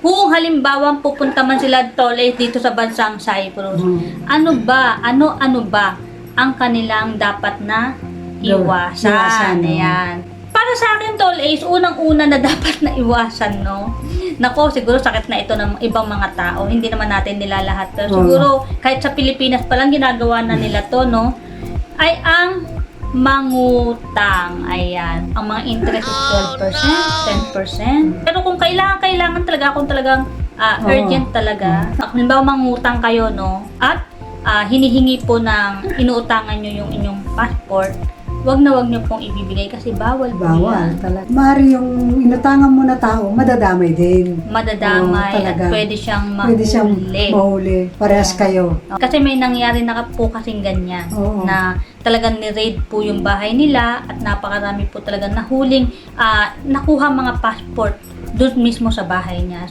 kung halimbawa pupunta man sila tole dito sa bansang Cyprus, Mm. ano ba, ano ano ba ang kanilang dapat na iwasan? Iwasan, no? Para sa akin, tol, is unang-una na dapat na iwasan, no? Nako, siguro sakit na ito ng ibang mga tao. Hindi naman natin nila lahat. Pero siguro, kahit sa Pilipinas pa lang ginagawa na nila to, no? Ay ang mangutang. Ayan. Ang mga interest is 12%, 10%. Pero kung kailangan, kailangan talaga, kung talagang Oo. urgent talaga. Halimbawa, mangutang kayo, no? At ah, hinihingi po ng inuutangan nyo yung inyong passport, wag na wag nyo pong ibibigay kasi bawal po Bawal yan. talaga. Mari yung inutangan mo na tao, madadamay din. Madadamay Oo, at talaga. pwede siyang mahuli. Pwede siyang mahuli. Parehas kayo. Kasi may nangyari na po kasing ganyan Oo. na talagang ni-raid po yung bahay nila at napakarami po talaga nahuling ah, nakuha mga passport doon mismo sa bahay niya.